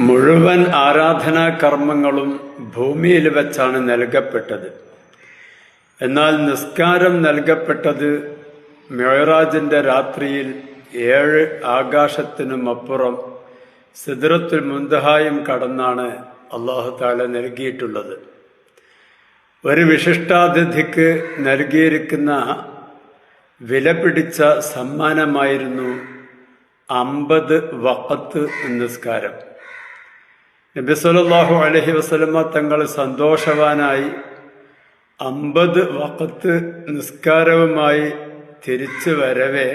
മുഴുവൻ ആരാധനാ കർമ്മങ്ങളും ഭൂമിയിൽ വെച്ചാണ് നൽകപ്പെട്ടത്. എന്നാൽ നിസ്കാരം നൽകപ്പെട്ടത് മെഹറാജിന്റെ രാത്രിയിൽ ഏഴ് ആകാശത്തിനും അപ്പുറം സിദ്രത്തുൽ മുന്തഹായും കടന്നാണ് അള്ളാഹു താല നൽകിയിട്ടുള്ളത്. ഒരു വിശിഷ്ടാതിഥിക്ക് നൽകിയിരിക്കുന്ന വിലപിടിച്ച സമ്മാനമായിരുന്നു അമ്പത് വക്കത്ത് നിസ്കാരം. നബി സല്ലല്ലാഹു അലൈഹി വസ്ലമ തങ്ങൾ സന്തോഷവാനായി അമ്പത് വക്കത്ത് നിസ്കാരവുമായി തിരിച്ചു വരവേ.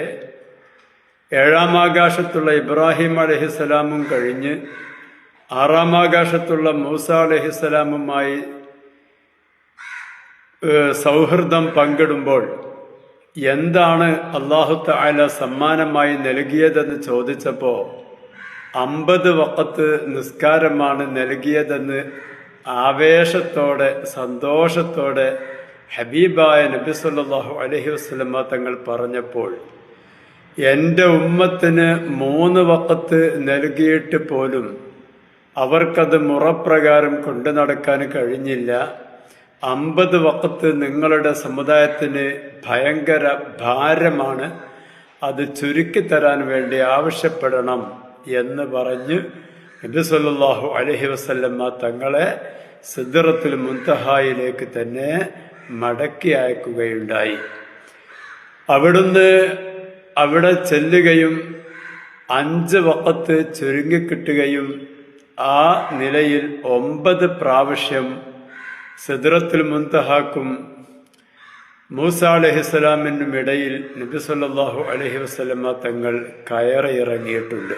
ഏഴാം ആകാശത്തുള്ള ഇബ്രാഹിം അലഹിസ്സലാമും കഴിഞ്ഞ് ആറാം ആകാശത്തുള്ള മൂസ അലഹിസ്സലാമുമായി സൗഹൃദം പങ്കിടുമ്പോൾ എന്താണ് അള്ളാഹു താല സമ്മാനമായി നൽകിയതെന്ന് ചോദിച്ചപ്പോൾ അമ്പത് വക്കത്ത് നിസ്കാരമാണ് നൽകിയതെന്ന് ആവേശത്തോടെ സന്തോഷത്തോടെ ഹബീബായ നബി സല്ലാഹു അലഹി വസ്ലമ തങ്ങൾ പറഞ്ഞപ്പോൾ എന്റെ ഉമ്മത്തിന് മൂന്ന് വക്കത്ത് നൽകിയിട്ട് പോലും അവർക്കത് മുറപ്രകാരം കൊണ്ടു നടക്കാൻ കഴിഞ്ഞില്ല. അമ്പത് വക്കത്ത് നിങ്ങളുടെ സമുദായത്തിന് ഭയങ്കര ഭാരമാണ്. അത് ചുരുക്കിത്തരാൻ വേണ്ടി ആവശ്യപ്പെടണം. എന്ന് പറഞ്ഞ് നബി സല്ലാഹു അലഹി വസല്ലമ്മ തങ്ങളെ സിദ്റത്തുൽ മുന്തഹായിലേക്ക് തന്നെ മടക്കി അയക്കുകയുണ്ടായി. അവിടുന്ന് അവിടെ ചെല്ലുകയും അഞ്ച് വക്കത്ത് ചുരുങ്ങിക്കിട്ടുകയും ആ നിലയിൽ ഒമ്പത് പ്രാവശ്യം സിദ്റത്തുൽ മുന്തഹാക്കും മൂസ അലഹിസ്സലാമിനും ഇടയിൽ നബി സല്ലല്ലാഹു അലൈഹി വസല്ലമ തങ്ങൾ കയറിയിറങ്ങിയിട്ടുണ്ട്.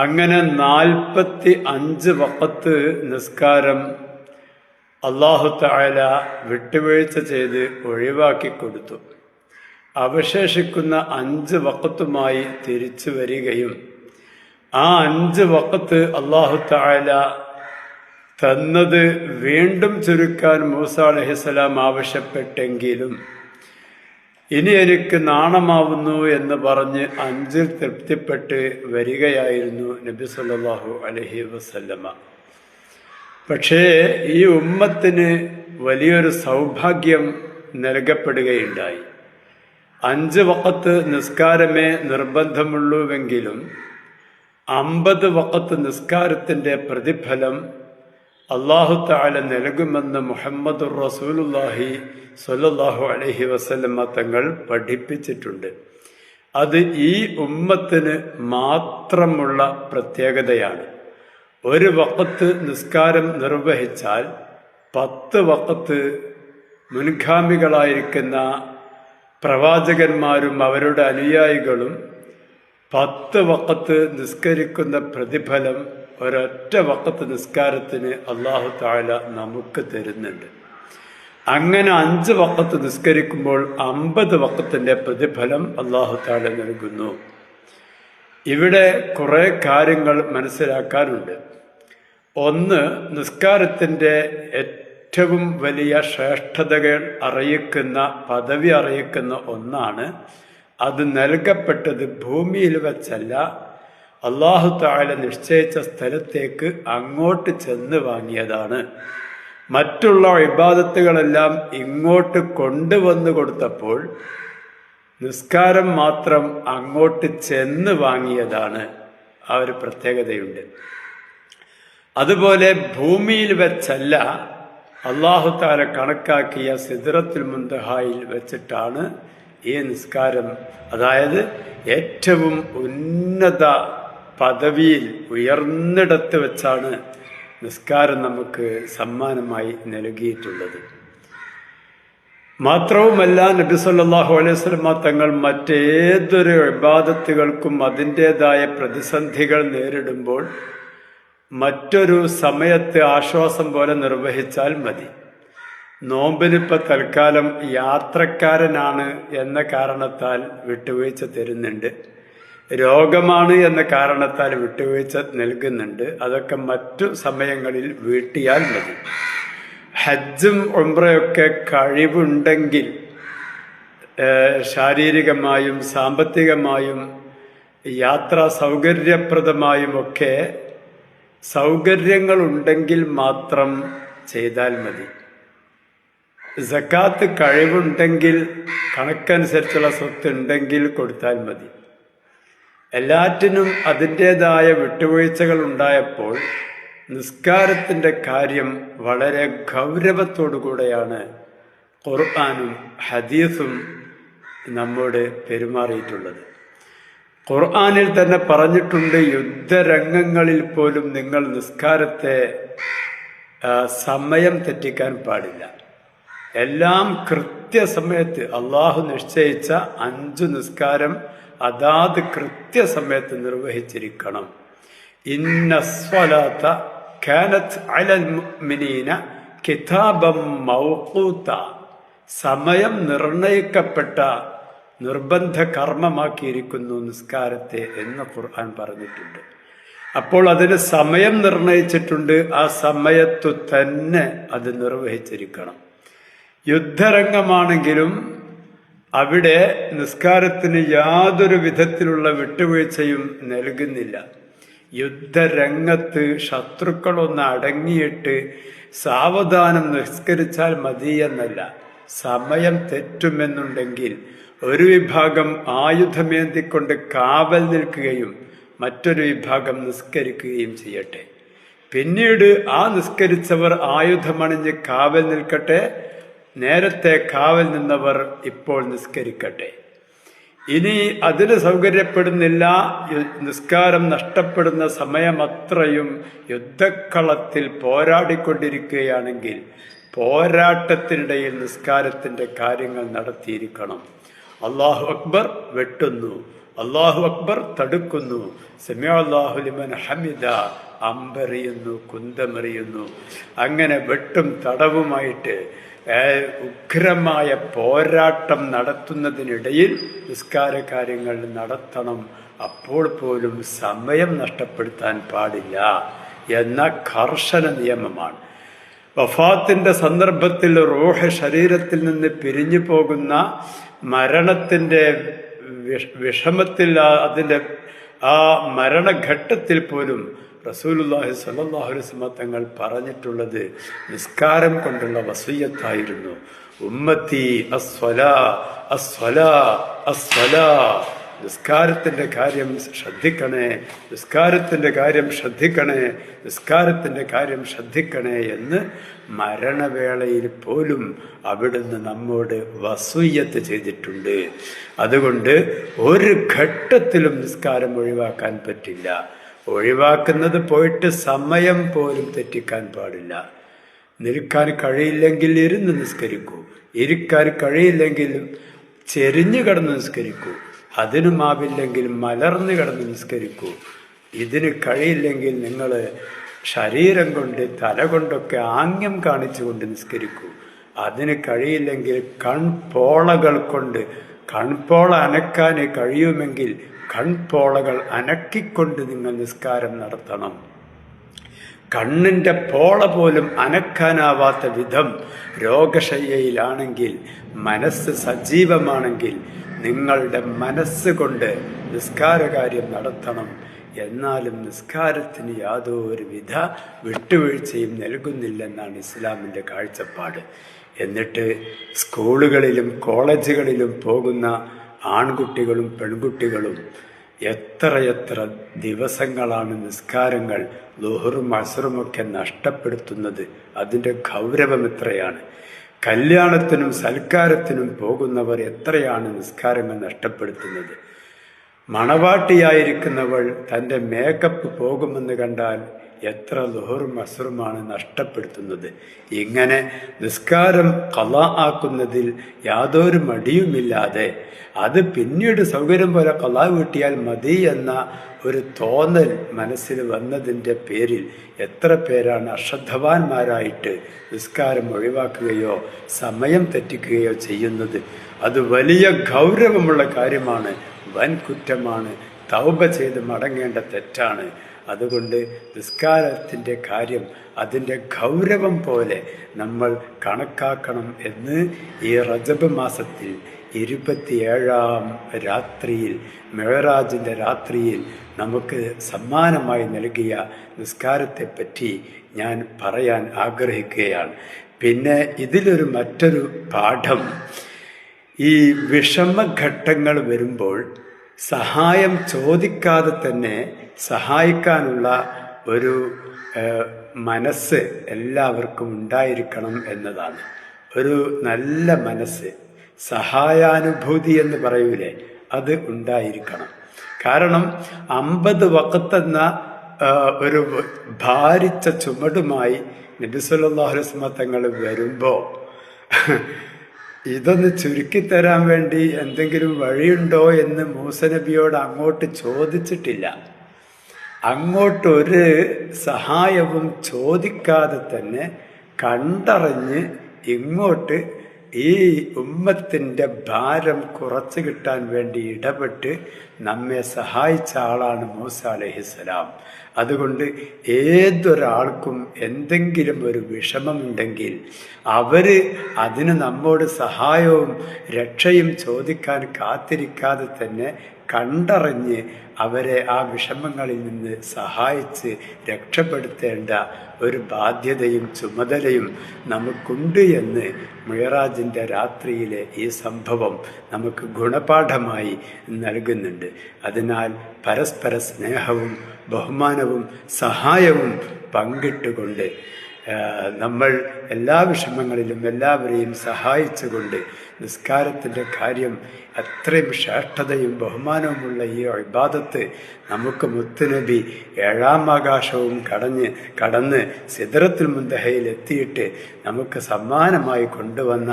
അങ്ങനെ നാൽപ്പത്തി അഞ്ച് വക്കത്ത് നിസ്കാരം അള്ളാഹു താല വിട്ടുവീഴ്ച ചെയ്ത് ഒഴിവാക്കി കൊടുത്തു. അവശേഷിക്കുന്ന അഞ്ച് വക്കത്തുമായി തിരിച്ചു വരികയും ആ അഞ്ച് വക്കത്ത് അള്ളാഹു താല തന്നത് വീണ്ടും ചുരുക്കാൻ മൂസ അലഹിസ്സലാം ആവശ്യപ്പെട്ടെങ്കിലും ഇനി എനിക്ക് നാണമാവുന്നു എന്ന് പറഞ്ഞ് അഞ്ചിൽ തൃപ്തിപ്പെട്ട് വരികയായിരുന്നു നബി സല്ലാഹു അലഹി വസല്ലമ. പക്ഷേ ഈ ഉമ്മത്തിന് വലിയൊരു സൗഭാഗ്യം നൽകപ്പെടുകയുണ്ടായി. അഞ്ച് വക്കത്ത് നിസ്കാരമേ നിർബന്ധമുള്ളൂവെങ്കിലും അമ്പത് വക്കത്ത് നിസ്കാരത്തിന്റെ പ്രതിഫലം അള്ളാഹു താല നൽകുമെന്ന് മുഹമ്മദ് റസൂലുല്ലാഹി സ്വല്ലല്ലാഹു അലഹി വസല്ലമ തങ്ങൾ പഠിപ്പിച്ചിട്ടുണ്ട്. അത് ഈ ഉമ്മത്തിന് മാത്രമുള്ള പ്രത്യേകതയാണ്. ഒരു വക്കത്ത് നിസ്കാരം നിർവഹിച്ചാൽ പത്ത് വക്കത്ത് മുൻഗാമികളായിരിക്കുന്ന പ്രവാചകന്മാരും അവരുടെ അനുയായികളും പത്ത് വക്കത്ത് നിസ്കരിക്കുന്ന പ്രതിഫലം ഒരൊറ്റ വക്കത്ത് നിസ്കാരത്തിന് അള്ളാഹു താല നമുക്ക് തരുന്നുണ്ട്. അങ്ങനെ അഞ്ച് വക്കത്ത് നിസ്കരിക്കുമ്പോൾ അമ്പത് വക്കത്തിന്റെ പ്രതിഫലം അള്ളാഹു താല നൽകുന്നു. ഇവിടെ കുറെ കാര്യങ്ങൾ മനസ്സിലാക്കാനുണ്ട്. ഒന്ന് നിസ്കാരത്തിന്റെ ഏറ്റവും വലിയ ശ്രേഷ്ഠതകൾ അറിയിക്കുന്ന പദവി അറിയിക്കുന്ന ഒന്നാണ്. അത് നൽകപ്പെട്ടത് ഭൂമിയിൽ വെച്ചല്ല അള്ളാഹു താഴെ നിശ്ചയിച്ച സ്ഥലത്തേക്ക് അങ്ങോട്ട് ചെന്ന് വാങ്ങിയതാണ്. മറ്റുള്ള ഇബാദത്തുകളെല്ലാം ഇങ്ങോട്ട് കൊണ്ടുവന്നു കൊടുത്തപ്പോൾ നിസ്കാരം മാത്രം അങ്ങോട്ട് ചെന്ന് വാങ്ങിയതാണ്. ആ ഒരു പ്രത്യേകതയുണ്ട്. അതുപോലെ ഭൂമിയിൽ വെച്ചല്ല അള്ളാഹു താല കണക്കാക്കിയ സിദ്രത്തിൽ മുന്തഹായിൽ വെച്ചിട്ടാണ് ഈ നിസ്കാരം. അതായത് ഏറ്റവും ഉന്നത പദവിയിൽ ഉയർന്നിടത്ത് വെച്ചാണ് നിസ്കാരം നമുക്ക് സമ്മാനമായി നൽകിയിട്ടുള്ളത്. മാത്രവുമല്ല നബി സല്ലാഹു അലൈഹി സ്വലമ തങ്ങൾ മറ്റേതൊരു വിവാദത്തുകൾക്കും അതിന്റെതായ പ്രതിസന്ധികൾ നേരിടുമ്പോൾ മറ്റൊരു സമയത്ത് ആശ്വാസം പോലെ നിർവഹിച്ചാൽ മതി. നോമ്പിനിപ്പോൾ തൽക്കാലം യാത്രക്കാരനാണ് എന്ന കാരണത്താൽ വിട്ടുവീഴ്ച തരുന്നുണ്ട്. രോഗമാണ് എന്ന കാരണത്താൽ വിട്ടുവീഴ്ച നൽകുന്നുണ്ട്. അതൊക്കെ മറ്റു സമയങ്ങളിൽ വീട്ടിയാൽ മതി. ഹജ്ജും ഉംറയൊക്കെ കഴിവുണ്ടെങ്കിൽ ശാരീരികമായും സാമ്പത്തികമായും യാത്രാ സൗകര്യപ്രദമായും ഒക്കെ സൗകര്യങ്ങളുണ്ടെങ്കിൽ മാത്രം ചെയ്താൽ മതി. സക്കാത്ത് കഴിവുണ്ടെങ്കിൽ കണക്കനുസരിച്ചുള്ള സ്വത്ത് ഉണ്ടെങ്കിൽ കൊടുത്താൽ മതി. എല്ലാറ്റിനും അതിന്റെതായ വിട്ടുവീഴ്ചകൾ ഉണ്ടായപ്പോൾ നിസ്കാരത്തിന്റെ കാര്യം വളരെ ഗൗരവത്തോടുകൂടെയാണ് ഖുർആാനും ഹദീസും നമ്മോട് പെരുമാറിയിട്ടുള്ളത്. ഖുർആാനിൽ തന്നെ പറഞ്ഞിട്ടുണ്ട് യുദ്ധരംഗങ്ങളിൽ പോലും നിങ്ങൾ നിസ്കാരത്തെ സമയം തെറ്റിക്കാൻ പാടില്ല. എല്ലാം കൃത്യസമയത്ത് അള്ളാഹു നിശ്ചയിച്ച അഞ്ചു നിസ്കാരം അതാത് കൃത്യസമയത്ത് നിർവഹിച്ചിരിക്കണം. ഇന്ന സ്വലാത്ത കാനത്ത് അലൽ മിനീന കിതാബം മൗഹൂത്ത സമയം നിർണയിക്കപ്പെട്ട നിർബന്ധ കർമ്മമാക്കിയിരിക്കുന്നു നിസ്കാരത്തെ എന്ന് ഖുർആൻ പറഞ്ഞിട്ടുണ്ട്. അപ്പോൾ അതിന് സമയം നിർണയിച്ചിട്ടുണ്ട്. ആ സമയത്തു തന്നെ അത് നിർവഹിച്ചിരിക്കണം. യുദ്ധരംഗമാണെങ്കിലും അവിടെ നിസ്കാരത്തിന് യാതൊരു വിധത്തിലുള്ള വിട്ടുവീഴ്ചയും നൽകുന്നില്ല. യുദ്ധരംഗത്ത് ശത്രുക്കളൊന്ന് അടങ്ങിയിട്ട് സാവധാനം നിസ്കരിച്ചാൽ മതിയെന്നല്ല. സമയം തെറ്റുമെന്നുണ്ടെങ്കിൽ ഒരു വിഭാഗം ആയുധമേന്തിക്കൊണ്ട് കാവൽ നിൽക്കുകയും മറ്റൊരു വിഭാഗം നിസ്കരിക്കുകയും ചെയ്യട്ടെ. പിന്നീട് ആ നിസ്കരിച്ചവർ ആയുധമണിഞ്ഞ് കാവൽ നിൽക്കട്ടെ. നേരത്തെ കാവൽ നിന്നവർ ഇപ്പോൾ നിസ്കരിക്കട്ടെ. ഇനി അതിന് സൗകര്യപ്പെടുന്നില്ല നിസ്കാരം നഷ്ടപ്പെടുന്ന സമയമത്രയും യുദ്ധക്കളത്തിൽ പോരാടിക്കൊണ്ടിരിക്കുകയാണെങ്കിൽ പോരാട്ടത്തിനിടയിൽ നിസ്കാരത്തിന്റെ കാര്യങ്ങൾ നടത്തിയിരിക്കണം. അള്ളാഹു അക്ബർ വെട്ടുന്നു. അള്ളാഹു അക്ബർ തടുക്കുന്നു. സെമ്യാഹുലിമൻ ഹമിദ. അമ്പെറിയുന്നു കുന്തമെറിയുന്നു. അങ്ങനെ വെട്ടും തടവുമായിട്ട് ഉഗ്രമായ പോരാട്ടം നടത്തുന്നതിനിടയിൽ നിസ്കാര കാര്യങ്ങൾ നടത്തണം. അപ്പോൾ പോലും സമയം നഷ്ടപ്പെടുത്താൻ പാടില്ല എന്ന കർശന നിയമമാണ്. വഫാത്തിന്റെ സന്ദർഭത്തിൽ റോഹ ശരീരത്തിൽ നിന്ന് പിരിഞ്ഞു പോകുന്ന മരണത്തിന്റെ വിഷമത്തിൽ അതിന്റെ ആ മരണഘട്ടത്തിൽ പോലും റസൂലുല്ലാഹി സല്ലാഹുലിസ്മ തങ്ങൾ പറഞ്ഞിട്ടുള്ളത് നിസ്കാരം കൊണ്ടുള്ള വസൂയത്തായിരുന്നു. ഉമ്മത്തി അസ്വല അസ്വല അസ്വല. നിസ്കാരത്തിന്റെ കാര്യം ശ്രദ്ധിക്കണേ നിസ്കാരത്തിന്റെ കാര്യം ശ്രദ്ധിക്കണേ നിസ്കാരത്തിന്റെ കാര്യം ശ്രദ്ധിക്കണേ എന്ന് മരണവേളയിൽ പോലും അവിടുന്ന് നമ്മോട് വസൂയത്ത് ചെയ്തിട്ടുണ്ട്. അതുകൊണ്ട് ഒരു ഘട്ടത്തിലും നിസ്കാരം ഒഴിവാക്കാൻ പറ്റില്ല. ഒഴിവാക്കുന്നത് പോയിട്ട് സമയം പോലും തെറ്റിക്കാൻ പാടില്ല. നിൽക്കാൻ കഴിയില്ലെങ്കിൽ ഇരുന്ന് നിസ്കരിക്കൂ. ഇരിക്കാൻ കഴിയില്ലെങ്കിൽ ചെരിഞ്ഞു കിടന്ന് നിസ്കരിക്കൂ. അതിനുമാവില്ലെങ്കിൽ മലർന്നു കിടന്ന് നിസ്കരിക്കൂ. ഇതിന് കഴിയില്ലെങ്കിൽ നിങ്ങൾ ശരീരം കൊണ്ട് തല കൊണ്ടൊക്കെ ആംഗ്യം കാണിച്ചുകൊണ്ട് നിസ്കരിക്കൂ. അതിന് കഴിയില്ലെങ്കിൽ കൺപോളകൾ കൊണ്ട് കൺപോള അനക്കാൻ കഴിയുമെങ്കിൽ കൺപോളകൾ അനക്കിക്കൊണ്ട് നിങ്ങൾ നിസ്കാരം നടത്തണം. കണ്ണിന്റെ പോള പോലും അനക്കാനാവാത്ത വിധം രോഗശയ്യയിലാണെങ്കിൽ മനസ്സ് സജീവമാണെങ്കിൽ നിങ്ങളുടെ മനസ്സുകൊണ്ട് നിസ്കാരകാര്യം നടത്തണം. എന്നാലും നിസ്കാരത്തിന് യാതൊരു വിധ വിട്ടുവീഴ്ചയും നൽകുന്നില്ലെന്നാണ് ഇസ്ലാമിന്റെ കാഴ്ചപ്പാട്. എന്നിട്ട് സ്കൂളുകളിലും കോളേജുകളിലും പോകുന്ന ആൺകുട്ടികളും പെൺകുട്ടികളും എത്രയെത്ര ദിവസങ്ങളാണ് നിസ്കാരങ്ങൾ ലോഹറും അസുറുമൊക്കെ നഷ്ടപ്പെടുത്തുന്നത്? അതിന്റെ ഗൗരവം എത്രയാണ്? കല്യാണത്തിനും സൽക്കാരത്തിനും പോകുന്നവർ എത്രയാണ് നിസ്കാരങ്ങൾ നഷ്ടപ്പെടുത്തുന്നത്? മണവാട്ടിയായിരിക്കുന്നവൾ തന്റെ മേക്കപ്പ് പോകുമെന്ന് കണ്ടാൽ എത്ര ലുഹറും അസുറുമാണ് നഷ്ടപ്പെടുത്തുന്നത്. ഇങ്ങനെ നിസ്കാരം കല ആക്കുന്നതിൽ യാതൊരു മടിയുമില്ലാതെ അത് പിന്നീട് സൗകര്യം പോലെ കല വീട്ടിയാൽ മതി എന്ന ഒരു തോന്നൽ മനസ്സിൽ വന്നതിന്റെ പേരിൽ എത്ര പേരാണ് അശ്രദ്ധവാന്മാരായിട്ട് നിസ്കാരം ഒഴിവാക്കുകയോ സമയം തെറ്റിക്കുകയോ ചെയ്യുന്നത്. അത് വലിയ ഗൗരവമുള്ള കാര്യമാണ്. വൻ കുറ്റമാണ് തൗബ ചെയ്ത് മടങ്ങേണ്ട തെറ്റാണ്. അതുകൊണ്ട് നിസ്കാരത്തിന്റെ കാര്യം അതിന്റെ ഗൗരവം പോലെ നമ്മൾ കണക്കാക്കണം എന്ന് ഈ റജബ് മാസത്തിൽ ഇരുപത്തിയേഴാം രാത്രിയിൽ മെഹറാജിന്റെ രാത്രിയിൽ നമുക്ക് സമ്മാനമായി നൽകിയ നിസ്കാരത്തെപ്പറ്റി ഞാൻ പറയാൻ ആഗ്രഹിക്കുകയാണ്. പിന്നെ ഇതിലൊരു മറ്റൊരു പാഠം. ഈ വിഷമഘട്ടങ്ങൾ വരുമ്പോൾ സഹായം ചോദിക്കാതെ തന്നെ സഹായിക്കാനുള്ള ഒരു മനസ്സ് എല്ലാവർക്കും ഉണ്ടായിരിക്കണം എന്നതാണ്. ഒരു നല്ല മനസ്സ് സഹായാനുഭൂതി എന്ന് പറയൂലേ അത് ഉണ്ടായിരിക്കണം. കാരണം അമ്പത് വക്കത്തെന്ന ഒരു ഭാരിച്ച ചുമടുമായി നബിസുല്ലാഹുലസ്മ തങ്ങൾ വരുമ്പോൾ ഇതൊന്ന് ചുരുക്കിത്തരാൻ വേണ്ടി എന്തെങ്കിലും വഴിയുണ്ടോ എന്ന് മൂസനബിയോട് അങ്ങോട്ട് ചോദിച്ചിട്ടില്ല. അങ്ങോട്ടൊരു സഹായവും ചോദിക്കാതെ തന്നെ കണ്ടറിഞ്ഞ് ഇങ്ങോട്ട് ഈ ഉമ്മത്തിന്റെ ഭാരം കുറച്ച് കിട്ടാൻ വേണ്ടി ഇടപെട്ട് നമ്മെ സഹായിച്ച ആളാണ് മൂസ അലഹിസ്സലാം അതുകൊണ്ട് ഏതൊരാൾക്കും എന്തെങ്കിലും ഒരു വിഷമമുണ്ടെങ്കിൽ അവർ അതിന് നമ്മോട് സഹായവും രക്ഷയും ചോദിക്കാൻ കാത്തിരിക്കാതെ തന്നെ കണ്ടറിഞ്ഞ് അവരെ ആ വിഷമങ്ങളിൽ നിന്ന് സഹായിച്ച് രക്ഷപ്പെടുത്തേണ്ട ഒരു ബാധ്യതയും ചുമതലയും നമുക്കുണ്ട് എന്ന് മിഴറാജിന്റെ രാത്രിയിലെ ഈ സംഭവം നമുക്ക് ഗുണപാഠമായി നൽകുന്നുണ്ട്. അതിനാൽ പരസ്പര സ്നേഹവും ബഹുമാനവും സഹായവും പങ്കിട്ടുകൊണ്ട് നമ്മൾ എല്ലാ വിഷമങ്ങളിലും എല്ലാവരെയും സഹായിച്ചുകൊണ്ട് നിസ്കാരത്തിന്റെ കാര്യം അത്രയും ശ്രേഷ്ഠതയും ബഹുമാനവുമുള്ള ഈ ഇബാദത്ത് നമുക്ക് മുത്തുനബി ഏഴാം ആകാശവും കടഞ്ഞ് കടന്ന് സിദറത്തിൽ മുന്തഹയിൽ എത്തിയിട്ട് നമുക്ക് സമ്മാനമായി കൊണ്ടുവന്ന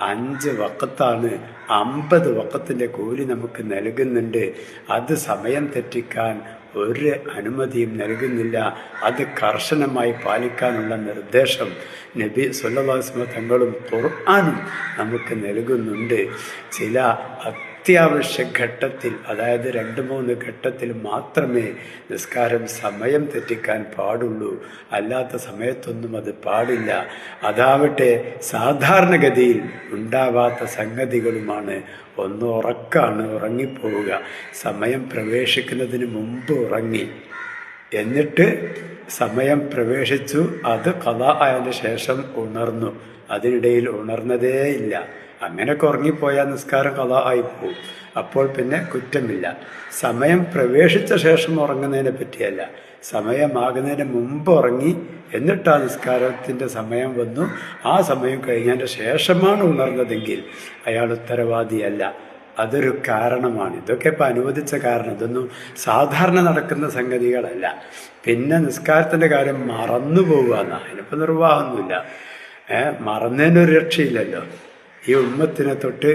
അഞ്ച് വക്കത്താണ് അമ്പത് വക്കത്തിന്റെ കൂലി നമുക്ക് നൽകുന്നുണ്ട്. അത് സമയം തെറ്റിക്കാൻ ഒരു അനുമതിയും നൽകുന്നില്ല. അത് കർശനമായി പാലിക്കാനുള്ള നിർദ്ദേശം നബി സുല്ലാസ്മ തങ്ങളും ഖുർആാനും നമുക്ക് നൽകുന്നുണ്ട്. ചില അത്യാവശ്യ ഘട്ടത്തിൽ അതായത് രണ്ട് മൂന്ന് ഘട്ടത്തിൽ മാത്രമേ നിസ്കാരം സമയം തെറ്റിക്കാൻ പാടുള്ളൂ. അല്ലാത്ത സമയത്തൊന്നും അത് പാടില്ല. അതാവട്ടെ സാധാരണഗതിയിൽ ഉണ്ടാവാത്ത സംഗതികളുമാണ്. ഒന്ന് ഉറക്കാണ് ഉറങ്ങിപ്പോവുക. സമയം പ്രവേശിക്കുന്നതിന് മുമ്പ് ഉറങ്ങി. എന്നിട്ട് സമയം പ്രവേശിച്ചു അത് കഥ ആയതിനു ശേഷം ഉണർന്നു. അതിനിടയിൽ ഉണർന്നതേ ഇല്ല അങ്ങനെയൊക്കെ ഉറങ്ങിപ്പോയാൽ നിസ്കാരം കഥ ആയിപ്പോവും. അപ്പോൾ പിന്നെ കുറ്റമില്ല. സമയം പ്രവേശിച്ച ശേഷം ഉറങ്ങുന്നതിനെ പറ്റിയല്ല. സമയമാകുന്നതിന് മുമ്പ് ഉറങ്ങി എന്നിട്ട് ആ നിസ്കാരത്തിന്റെ സമയം വന്നു. ആ സമയം കഴിഞ്ഞതിന്റെ ശേഷമാണ് ഉണർന്നതെങ്കിൽ അയാൾ ഉത്തരവാദിയല്ല. അതൊരു കാരണമാണ്. ഇതൊക്കെ ഇപ്പം അനുവദിച്ച കാരണം. ഇതൊന്നും സാധാരണ നടക്കുന്ന സംഗതികളല്ല. പിന്നെ നിസ്കാരത്തിന്റെ കാര്യം മറന്നു പോവുക എന്നാൽ അതിനിപ്പോൾ നിർവാഹമൊന്നുമില്ല. ഏഹ് മറന്നതിനൊരു രക്ഷയില്ലല്ലോ. ഈ ഉമ്മത്തിനെ തൊട്ട്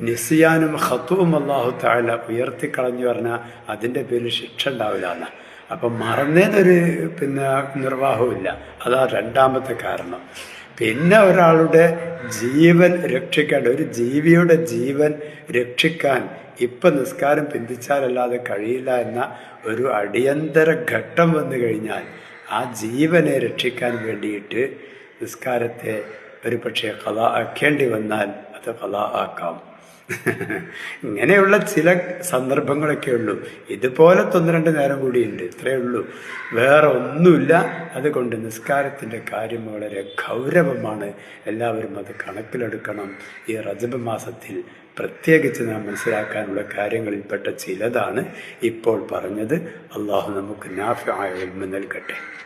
നിസിയാനും ഹത്തുവും അള്ളാഹു താഴെ ഉയർത്തിക്കളഞ്ഞു പറഞ്ഞാൽ അതിന്റെ പേരിൽ ശിക്ഷ ഉണ്ടാവില്ല എന്ന്. അപ്പം മറന്നേതൊരു പിന്നെ നിർവാഹമില്ല അതാ രണ്ടാമത്തെ കാരണം. പിന്നെ ഒരാളുടെ ജീവൻ രക്ഷിക്കേണ്ട ഒരു ജീവിയുടെ ജീവൻ രക്ഷിക്കാൻ ഇപ്പം നിസ്കാരം പിന്തിച്ചാലല്ലാതെ കഴിയില്ല എന്ന ഒരു അടിയന്തര ഘട്ടം വന്നു കഴിഞ്ഞാൽ ആ ജീവനെ രക്ഷിക്കാൻ വേണ്ടിയിട്ട് നിസ്കാരത്തെ ഒരു പക്ഷേ കഥ ആക്കേണ്ടി വന്നാൽ അത് കഥ ആക്കാം ഇങ്ങനെയുള്ള ചില സന്ദർഭങ്ങളൊക്കെ ഉള്ളൂ. ഇതുപോലെ ഒന്ന് രണ്ട് നേരം കൂടിയുണ്ട്. ഇത്രയേ ഉള്ളൂ. വേറെ ഒന്നുമില്ല. അതുകൊണ്ട് നിസ്കാരത്തിന്റെ കാര്യം വളരെ ഗൗരവമാണ്. എല്ലാവരും അത് കണക്കിലെടുക്കണം. ഈ റജബ് മാസത്തിൽ പ്രത്യേകിച്ച് നാം മനസ്സിലാക്കാനുള്ള കാര്യങ്ങളിൽപ്പെട്ട ചിലതാണ് ഇപ്പോൾ പറഞ്ഞത്. അള്ളാഹു നമുക്ക് നാഫ ആയ നൽകട്ടെ.